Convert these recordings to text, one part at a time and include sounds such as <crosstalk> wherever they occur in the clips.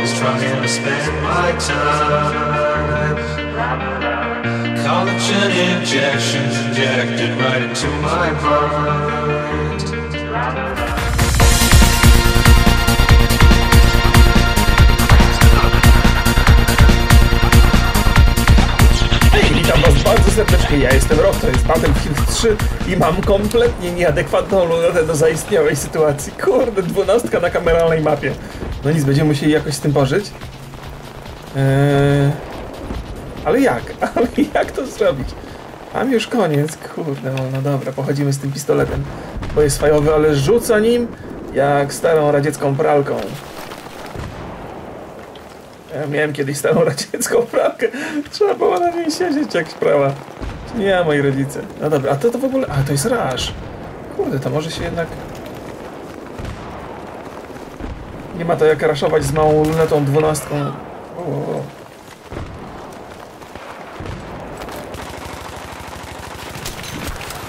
always trying to spend my time. Collagen injections injected right into my mind. Witam was bardzo serdecznie, ja jestem Rob, to jest Battlefield 3 i mam kompletnie nieadekwatną lunetę do zaistniałej sytuacji. Kurde, dwunastka na kameralnej mapie. No nic, będziemy musieli jakoś z tym pożyć. Eee... Ale jak? <laughs> Ale jak to zrobić? Mam już koniec, kurde, no, no dobra, pochodzimy z tym pistoletem, bo jest fajowy, ale rzuca nim jak starą radziecką pralką. Ja miałem kiedyś starą <laughs> radziecką pralkę. Trzeba było na niej siedzieć jak sprawa. Nie, moi rodzice. No dobra, a to to w ogóle... A, to jest raż. Kurde, to może się jednak... Nie ma to jak raszować z małą lunetą dwunastką.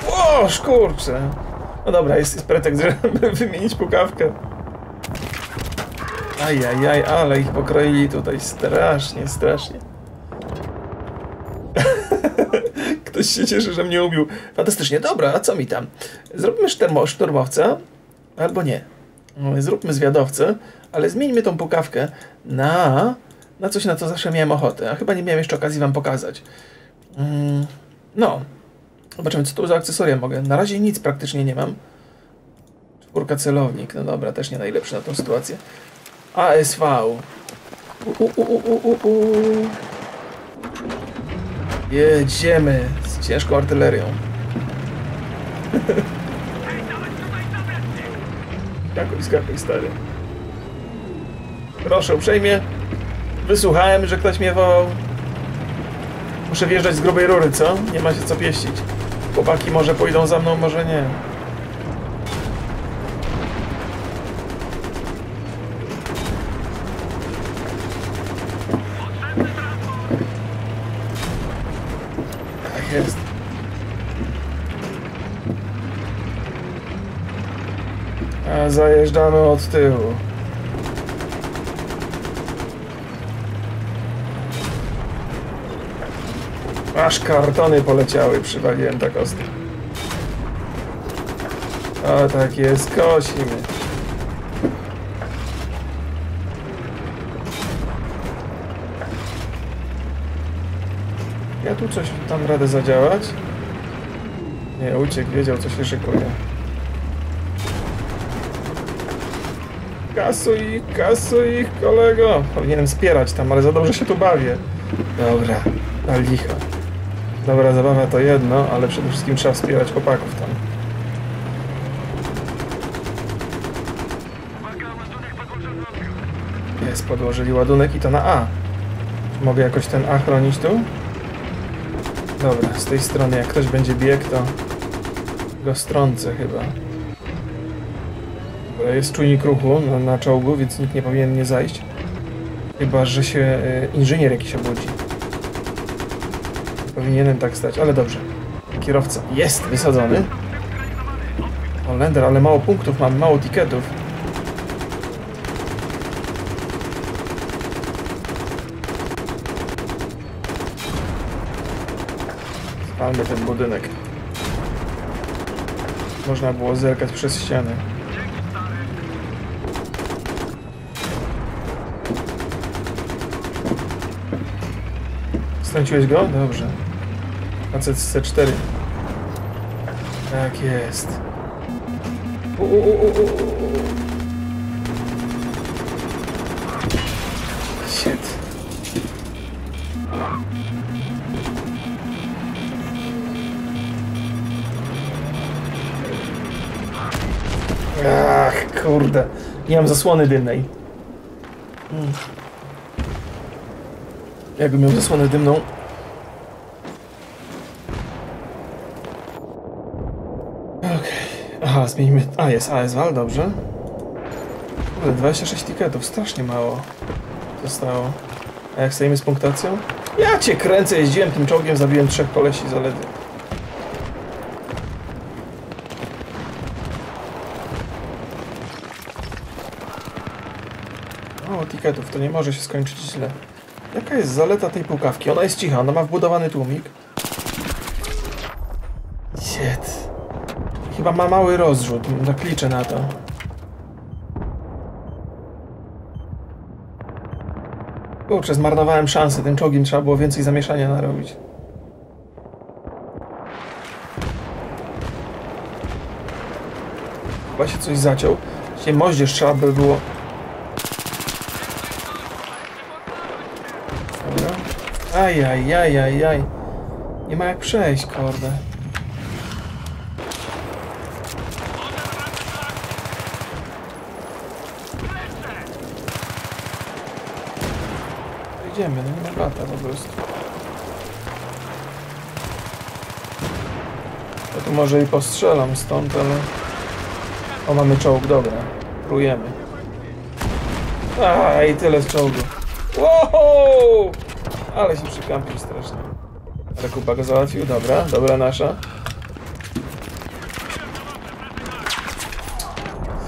O, o, szkurcze. No dobra, jest, jest pretekst, żeby <laughs> wymienić pukawkę. Ajajaj, ale ich pokroili tutaj strasznie, strasznie. <laughs> Ktoś się cieszy, że mnie ubił. Fantastycznie, dobra, a co mi tam? Sztermo, szturmowca, albo nie. Zróbmy zwiadowcę, ale zmieńmy tą pukawkę na, na coś, na co zawsze miałem ochotę. A chyba nie miałem jeszcze okazji wam pokazać. Mm, no, zobaczymy, co tu za akcesoria mogę. Na razie nic praktycznie nie mam. Czwórka celownik, no dobra, też nie najlepszy na tą sytuację. ASV. U, u, u, u. Jedziemy z ciężką artylerią. <laughs> Skakuj, skakuj, stary. Proszę uprzejmie. Wysłuchałem, że ktoś mnie wołał. Muszę wjeżdżać z grubej rury, co? Nie ma się co pieścić. Chłopaki może pójdą za mną, może nie. Zajeżdżamy od tyłu. Aż kartony poleciały, przywaliłem tak ostro. O tak jest, kosimy. Ja tu coś tam radę zadziałać. Nie, uciekł, wiedział co się szykuje. Kasuj ich, kasuj ich, kolego! Powinienem wspierać tam, ale za dobrze się tu bawię. Dobra, na licho. Dobra, zabawa to jedno, ale przede wszystkim trzeba wspierać chłopaków tam. Jest, podłożyli ładunek i to na A. Mogę jakoś ten A chronić tu? Dobra, z tej strony jak ktoś będzie biegł, to go strącę chyba. Jest czujnik ruchu na, na czołgu, więc nikt nie powinien nie zajść. Chyba, że się y, inżynier jakiś obudzi. Powinienem tak stać, ale dobrze. Kierowca jest wysadzony. Holender, ale mało punktów mam, mało tiketów. Spalmy ten budynek. Można było zerkać przez ścianę. Strąciłeś go? Dobrze. Facet z C4. Tak jest. U, u, u, u, u. Shit. Ach, kurde. Nie mam zasłony dymnej. Mm. Jakbym miał zasłonę dymną. Okej. Aha, zmienimy. A, jest ASWAL, dobrze. Kurde, 26 tiketów, strasznie mało zostało. A jak stajemy z punktacją? Ja cię kręcę, jeździłem tym czołgiem, zabiłem trzech kolesi zaledwie. tiketów, to nie może się skończyć źle. Jaka jest zaleta tej pukawki? Ona jest cicha, ona ma wbudowany tłumik. Shit. Chyba ma mały rozrzut, tak liczę na to. Kurczę, zmarnowałem szansę, tym czołgiem trzeba było więcej zamieszania narobić. Chyba się coś zaciął. Dzisiaj moździerz trzeba by było... Dobra. Ajajajajaj. Nie ma jak przejść, kurde. Idziemy, no nie ma lata po prostu. Ja tu może i postrzelam stąd, ale... O, mamy czołg, dobra. Prójemy. A, i tyle z czołgu. Wow! Ale się przykampił strasznie. Ale go załatwił, dobra, dobra nasza.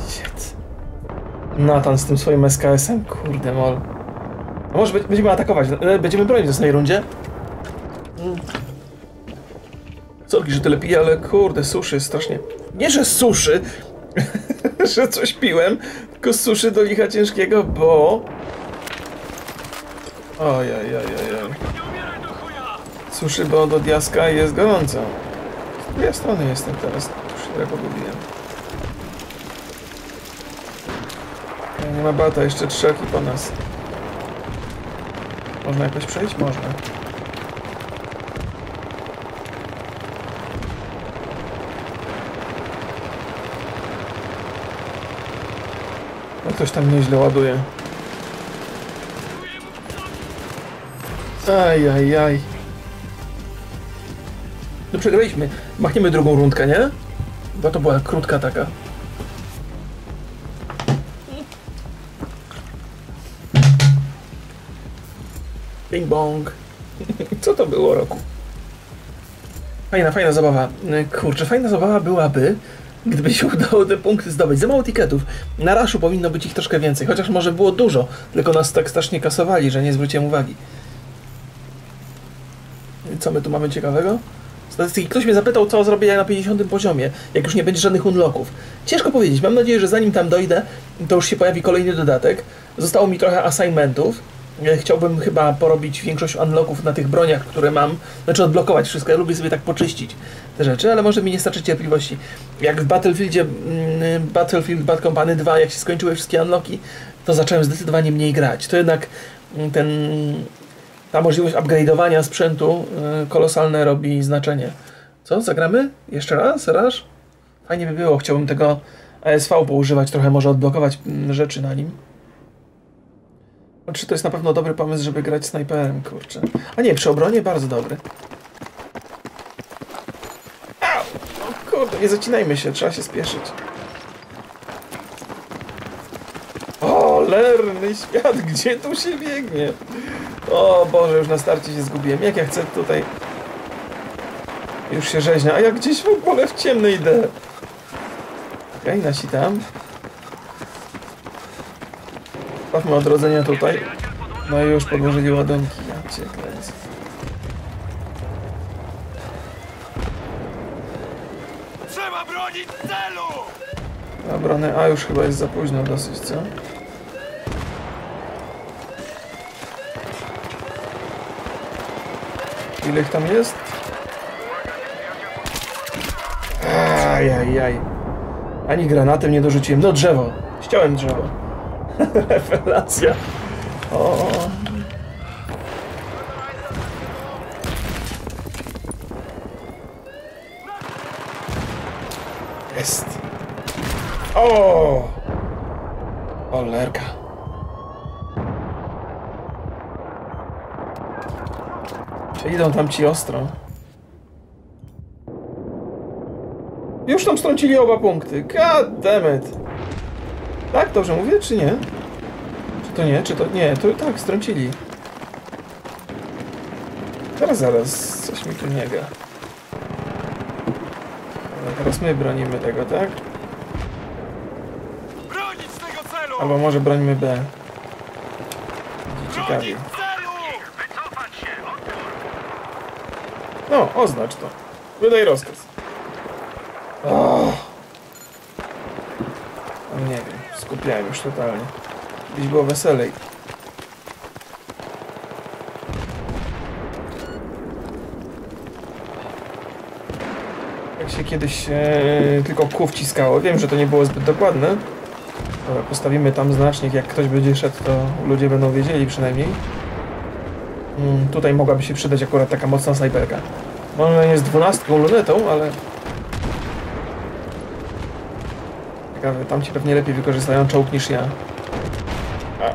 Shit. Nathan z tym swoim SKS-em, kurde mol. A może be- będziemy atakować, e, będziemy bronić w następnej rundzie? Sorki, że tyle piję, ale kurde, suszy strasznie. Nie, że suszy, <laughs> że coś piłem, tylko suszy do licha ciężkiego, bo... Ojajajajaj. Suszy, bo do diaska jest gorąco. Z której strony jestem teraz? Już się pogubiłem. E, Nie ma bata, jeszcze i po nas. Można jakoś przejść? Można. No ktoś tam nieźle ładuje. Aj, aj, aj. No przegraliśmy. Machniemy drugą rundkę, nie? Bo to była krótka taka. Bing bong. <laughs> Co to było roku? Fajna, fajna zabawa. Kurczę, fajna zabawa byłaby, gdyby się udało te punkty zdobyć. Za mało tiketów. Na raszu powinno być ich troszkę więcej, chociaż może było dużo, tylko nas tak strasznie kasowali, że nie zwróciłem uwagi. Co my tu mamy ciekawego? Statystyki. Ktoś mnie zapytał, co zrobię na 50 poziomie, jak już nie będzie żadnych unlocków. Ciężko powiedzieć. Mam nadzieję, że zanim tam dojdę, to już się pojawi kolejny dodatek. Zostało mi trochę assignmentów. E, Chciałbym chyba porobić większość unlocków na tych broniach, które mam. Znaczy odblokować wszystko. Ja lubię sobie tak poczyścić te rzeczy, ale może mi nie starczy cierpliwości. Jak w Battlefieldzie mm, Battlefield Bad Company 2, jak się skończyły wszystkie unlocki, to zacząłem zdecydowanie mniej grać. To jednak mm, ten ta możliwość upgrade'owania sprzętu y, kolosalne robi znaczenie. Co, zagramy? Jeszcze raz? Raz? Fajnie by było, chciałbym tego ASV poużywać, trochę może odblokować mm, rzeczy na nim. Czy to jest na pewno dobry pomysł, żeby grać snajperem, kurczę. A nie, przy obronie bardzo dobry. Au! O kurde, nie zacinajmy się, trzeba się spieszyć. O, lerny świat, gdzie tu się biegnie? O Boże, już na starcie się zgubiłem. Jak ja chcę tutaj... Już się rzeźnia, a ja gdzieś w ogóle w ciemny idę. Okej, nasi tam. Sprawmy odrodzenia tutaj. No i już podłożyli ładunki. Ja cię kręcę. Trzeba bronić celu! Obrony A już chyba jest za późno dosyć, co? Ile ich tam jest? Ajajaj. Ani granatem nie dorzuciłem. No drzewo. Ściąłem drzewo. <laughs> Rewelacja. O. Jest. O! Olerka. Czy idą tam ci ostro? Już tam strącili oba punkty. God damn it. Tak, dobrze mówię, czy nie? Czy to nie? Czy to nie? To tak, strącili. Zaraz, zaraz. Coś mi tu nie gra. Dobra, teraz my bronimy tego, tak? Bronić tego celu! Albo może brońmy B. ciekawi. No, oznacz to. Wydaj rozkaz. O! No nie wiem, skupiałem już totalnie. Dziś było weselej. Jak się kiedyś e, tylko kół wciskało. Wiem, że to nie było zbyt dokładne. Dobra, postawimy tam znacznik, jak ktoś będzie szedł, to ludzie będą wiedzieli przynajmniej. Mm, tutaj mogłaby się przydać akurat taka mocna snajperka. Ona jest dwunastką lunetą, ale... Ciekawe, tam ci pewnie lepiej wykorzystają czołg niż ja. A.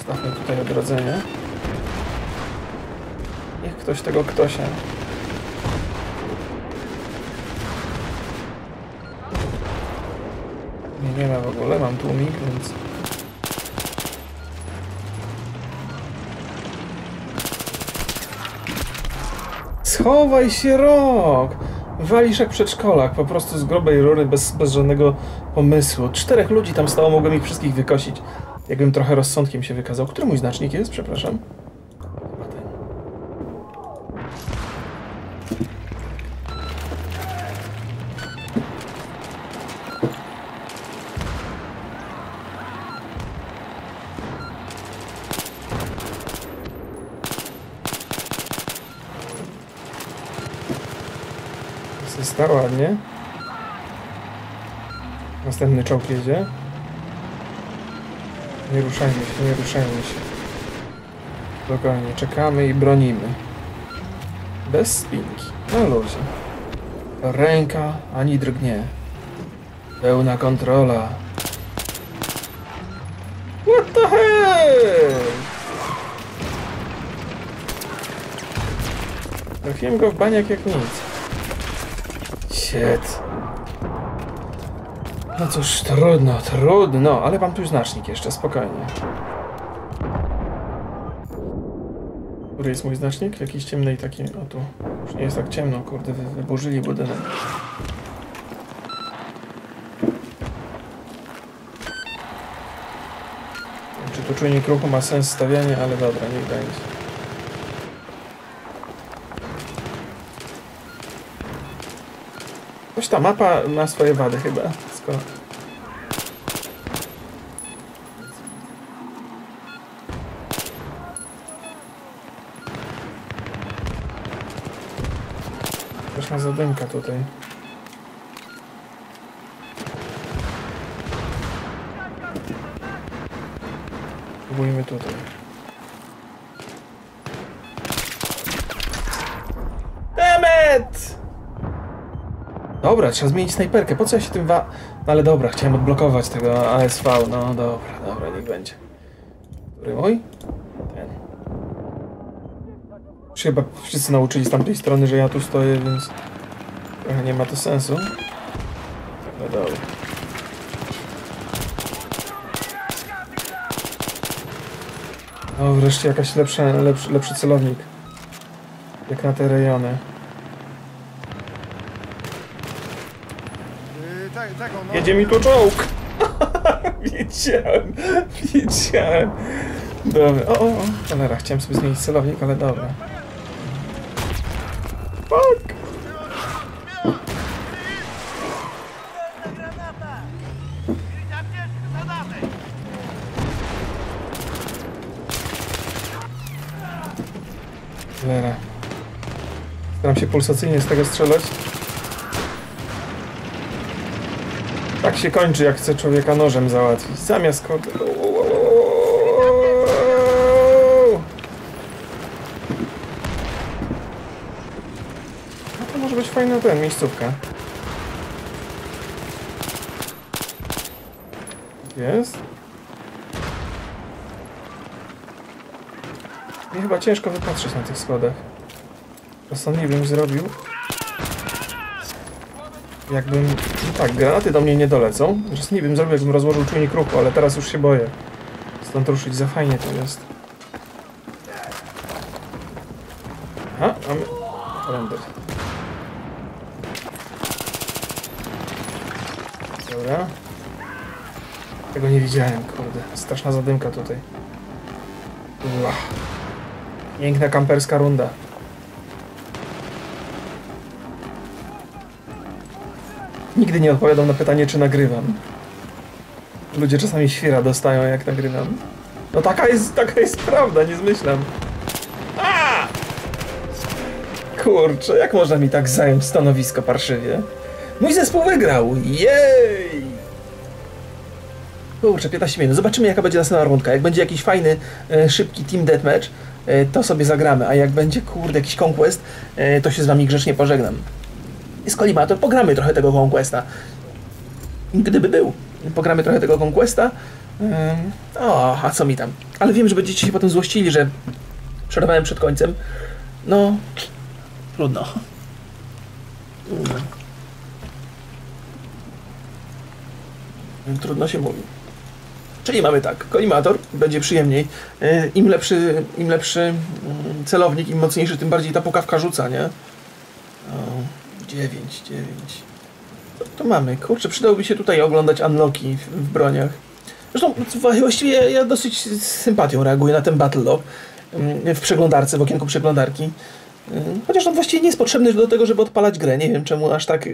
Stawmy tutaj odrodzenie. Niech ktoś tego ktosia. Nie, nie ma w ogóle, mam tłumik, więc... Schowaj się, rok! Walisz jak przedszkolak, po prostu z grubej rury, bez, bez żadnego pomysłu. Czterech ludzi tam stało, mogłem ich wszystkich wykosić. Jakbym trochę rozsądkiem się wykazał. Który mój znacznik jest? Przepraszam. Ładnie. Następny czołg jedzie. Nie ruszajmy się, nie ruszajmy się. Spokojnie, czekamy i bronimy. Bez spinki, na luzie. Ręka ani drgnie. Pełna kontrola. What the hell? Trafiłem go w baniak jak nic. Shit. No cóż, trudno, trudno, ale mam tu znacznik jeszcze, spokojnie. Który jest mój znacznik? Jakiś ciemny i taki, o tu. Już nie jest tak ciemno, kurde, wy, wyburzyli budynek. Czy tu czujnik ruchu ma sens stawianie, ale dobra, niech będzie. Ta mapa ma swoje wady chyba. Skoro... Straszna zadymka tutaj. Próbujmy tutaj. Dobra, trzeba zmienić snajperkę. Po co ja się tym wa... No ale dobra, chciałem odblokować tego ASV. No dobra, dobra, niech będzie. Który mój? Ten. Już chyba wszyscy nauczyli z tamtej strony, że ja tu stoję, więc... Trochę nie ma to sensu. No dobra. O, wreszcie jakaś lepsza, lepszy, lepszy celownik. Jak na te rejony. Yy, te, tego, no. Jedzie mi tu czołg! <laughs> wiedziałem, wiedziałem. Dobra, o, o, o, cholera, chciałem sobie zmienić celownik, ale dobra. Fuck! Cholera. Staram się pulsacyjnie z tego strzelać. Tak się kończy, jak chce człowieka nożem załatwić. Zamiast kod... No to może być fajna ten, miejscówka. Jest. Mnie chyba ciężko wypatrzeć na tych schodach. Rozsądniej bym zrobił. Jakbym... No tak, granaty do mnie nie dolecą. Zresztą nie bym zrobił, jakbym rozłożył czujnik ruchu, ale teraz już się boję. Stąd ruszyć za fajnie to jest. Aha, mamy... Render. Dobra. Tego nie widziałem, kurde. Straszna zadymka tutaj. Ua. Piękna kamperska runda. Nigdy nie odpowiadam na pytanie, czy nagrywam. Ludzie czasami świra dostają, jak nagrywam. No taka jest, taka jest prawda, nie zmyślam. A! Kurczę, jak można mi tak zająć stanowisko parszywie? Mój zespół wygrał! Jej! Kurczę, 15 minut. Zobaczymy, jaka będzie następna rundka. Jak będzie jakiś fajny, e, szybki team deathmatch, e, to sobie zagramy. A jak będzie, kurde, jakiś conquest, e, to się z wami grzecznie pożegnam. Jest kolimator, pogramy trochę tego conquesta. Gdyby był. Pogramy trochę tego conquesta. O, a co mi tam? Ale wiem, że będziecie się potem złościli, że przerwałem przed końcem. No, trudno. Trudno się mówi. Czyli mamy tak, kolimator, będzie przyjemniej. E, Im lepszy, im lepszy mm, celownik, im mocniejszy, tym bardziej ta pukawka rzuca, nie? O, 9, 9. Co tu mamy? Kurczę, przydałoby się tutaj oglądać unlocki w, w broniach. Zresztą właściwie ja, dosyć z sympatią reaguję na ten battle log mm, w przeglądarce, w okienku przeglądarki. Mm, Chociaż on właściwie nie jest potrzebny do tego, żeby odpalać grę. Nie wiem czemu aż tak,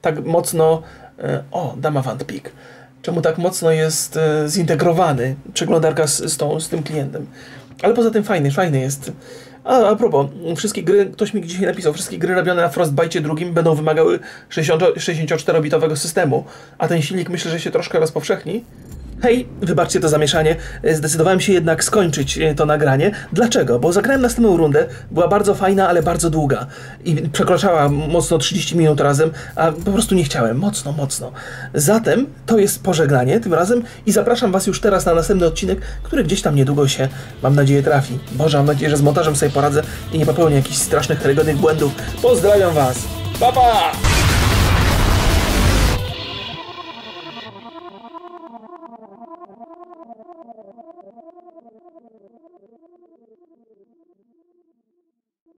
tak mocno... e, O, Dama Van Peak. Czemu tak mocno jest e, zintegrowany przeglądarka z, z, tą, z tym klientem. Ale poza tym fajny, fajny jest. A, a propos, wszystkie gry, ktoś mi dzisiaj napisał, wszystkie gry robione na Frostbite drugim będą wymagały 60 64-bitowego systemu, a ten silnik myślę, że się troszkę rozpowszechni. Hej, wybaczcie to zamieszanie, zdecydowałem się jednak skończyć e, to nagranie. Dlaczego? Bo zagrałem następną rundę, była bardzo fajna, ale bardzo długa i przekroczała mocno 30 minut razem, a po prostu nie chciałem, mocno, mocno. Zatem to jest pożegnanie tym razem i zapraszam Was już teraz na następny odcinek, który gdzieś tam niedługo się, mam nadzieję, trafi. Boże, mam nadzieję, że z montażem sobie poradzę i nie popełnię jakichś strasznych, karygodnych błędów. Pozdrawiam Was! Pa, pa!